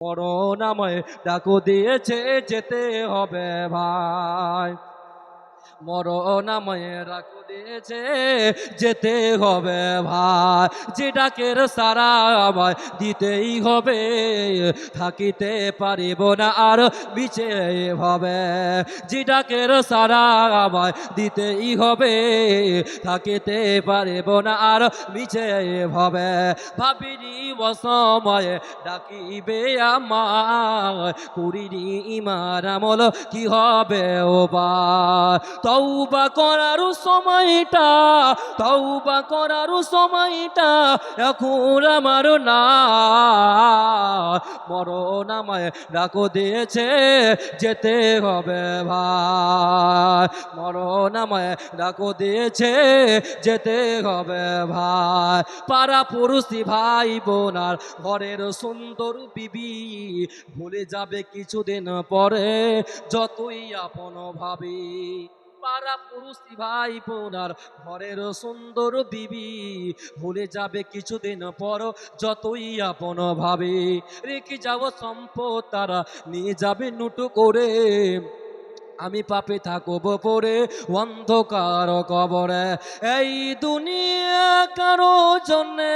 করোনাময় ডাকু দিয়েছে যেতে হবে ভাই। মরণাময়ে ডাকু দিয়েছে যেতে হবে ভাই যে ডাকের সারা আমায় দিতেই হবে, থাকিতে পারিব না আর বিচে হবে যে ডাকের সারা আমায় দিতেই হবে, থাকিতে পারিব না আর বিচে হবে ভাবিনি বসময়ে ডাকিবে আমায়, করিনি ইমার আমল, কি হবে ও বা তৌবা করার সময়টা তৌবা করার সময়টা এখন আমার না। মরণ আমায় ডাকো দিয়েছে, যেতে হবে ভাই। মরণ আমায় ডাকো দিয়েছে, যেতে হবে ভাই। পাড়া পুরুষি ভাই বোনার ঘরের সুন্দর বিবি ভুলে যাবে কিছুদিন পরে, যতই আপন ভাবি। পাড়া পুরুষ ভাই বোনার ঘরের সুন্দর বিবি ভুলে যাবে কিছুদিন পর যতই আপন ভাবে। রেখে যাওয়া সম্পদ তারা, নিয়ে যাবে নুটু করে। আমি পাপে থাকব পরে অন্ধকার কবরে। এই দুনিয়া কারও জন্যে,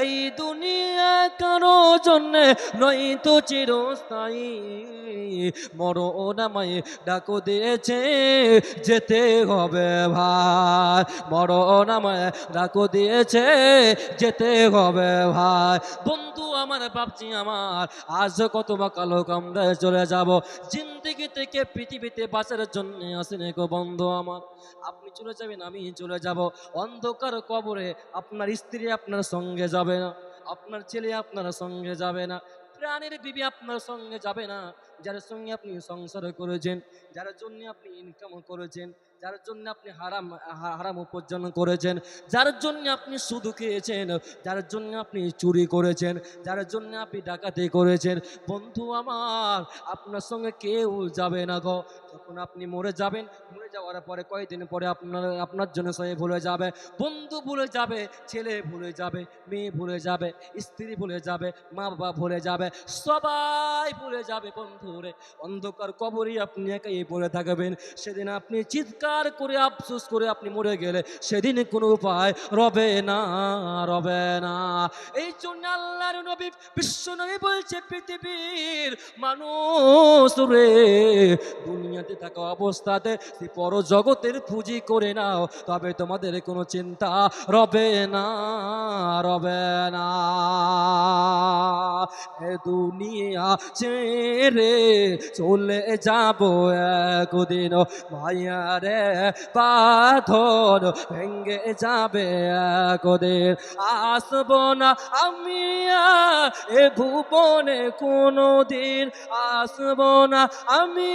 এই দুনিয়া কারও জন্যে নই তো চিরস্থায়ী। মরণামায় ডাকো দিয়েছে, যেতে হবে ভাই। মরণামায় ডাকো দিয়েছে, যেতে হবে ভাই। বন্ধু আমার ভাবছি আমার, আজ কত বা কালো কামড়ায় চলে যাব। জিন্দিগি থেকে পৃথিবীতে বাঁচার জন্য আসেন গো বন্ধু আমার। আপনি চলে যাবেন, আমি চলে যাব। অন্ধকার কবরে আপনার স্ত্রী আপনার সঙ্গে যাবে না, আপনার ছেলে আপনার সঙ্গে যাবে না, প্রাণের বিবি আপনার সঙ্গে যাবে না, যার সঙ্গে আপনি সংসার করেছেন, যার জন্য আপনি ইনকাম করেছেন। যার জন্য আপনি হারাম হারাম উপার্জন করেছেন, যার জন্য আপনি সুদ খেয়েছেন, যার জন্য আপনি চুরি করেছেন, যার জন্য আপনি ডাকাতি করেছেন, বন্ধু আমার, আপনার সঙ্গে কেউ যাবে না গো। যখন আপনি মরে যাবেন, মরে যাওয়ার পরে কয়েকদিন পরে আপনার আপনার জন্য সে ভুলে যাবে। বন্ধু ভুলে যাবে, ছেলে ভুলে যাবে, মেয়ে ভুলে যাবে, স্ত্রী ভুলে যাবে, মা বাবা ভুলে যাবে, সবাই ভুলে যাবে বন্ধু রে অন্ধকার কবরই আপনি একাই পড়ে থাকবেন। সেদিন আপনি চিৎকার করে, আফসোস করে আপনি মরে গেলে, সেদিন কোনো উপায় রবে না রবে না। এই জন্য আল্লাহর নবী, বিশ্ব নবী বলছে, পৃথিবীর মানুষ রে, দুনিয়াতে থাকা অবস্থাতে পর জগতের পুঁজি করে নাও, তবে তোমাদের কোনো চিন্তা রবে না রবে না। দুনিয়া ছেড়ে চলে যাব একদিন মায়া রে পাথর ভেঙ্গে যাবে একদিন। আসব না আমি এ ভুবনে কোনো দিন আসব না আমি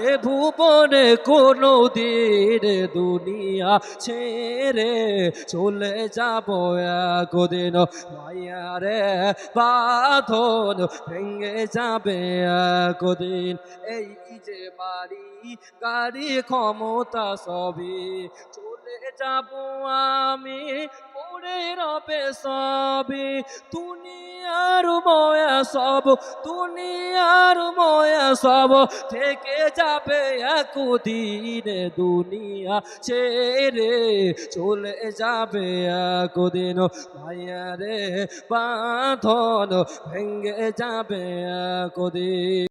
এ ভুবনে কোনো দিন দুনিয়া ছেড়ে চলে যাব একদিন। মায়া রে বাঁধন ভেঙে যাবে একদিন। এই যে বাড়ি, গাড়ি ক্ষমতা সবই চলে যাব আমি পড়ে রবে সবই দুনিয়ার ময়া সব, দুনিয়ার ময়া সব থেকে যাবে একদিন দুনিয়া ছেড়ে। চলে যাবে একদিন ভাইয়া রে বাঁধন ভেঙ্গে যাবে একদিন।